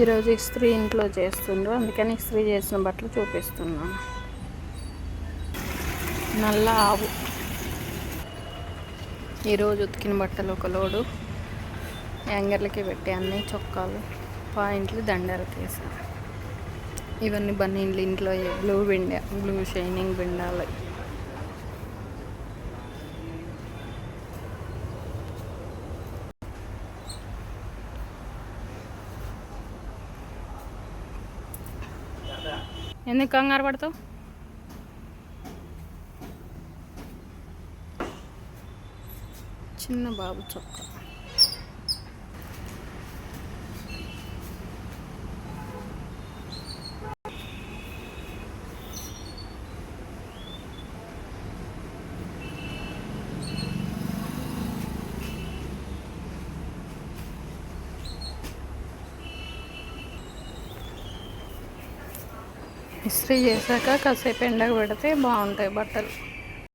ఈరోజు ఇస్త్రీ ఇంట్లో చేస్తుండ్రు. అందుకని ఇస్త్రీ చేసిన బట్టలు చూపిస్తున్నాను. నల్ల ఆవు. ఈరోజు ఉతికిన బట్టలు ఒక లోడు. యాంగర్లకి పెట్టి అన్ని చొక్కాలు పాయింట్లు దండాలు తీసాను ఇవన్నీ బన్నీళ్ళు ఇంట్లో బ్లూ బిండ బ్లూ షైనింగ్ బిండాలు ఎందుకు కంగారు పడతావు? చిన్న బాబు చొక్కా. ఇస్త్రీ చేశాక కాసేపు ఎండకు పెడితే బాగుంటాయి బట్టలు.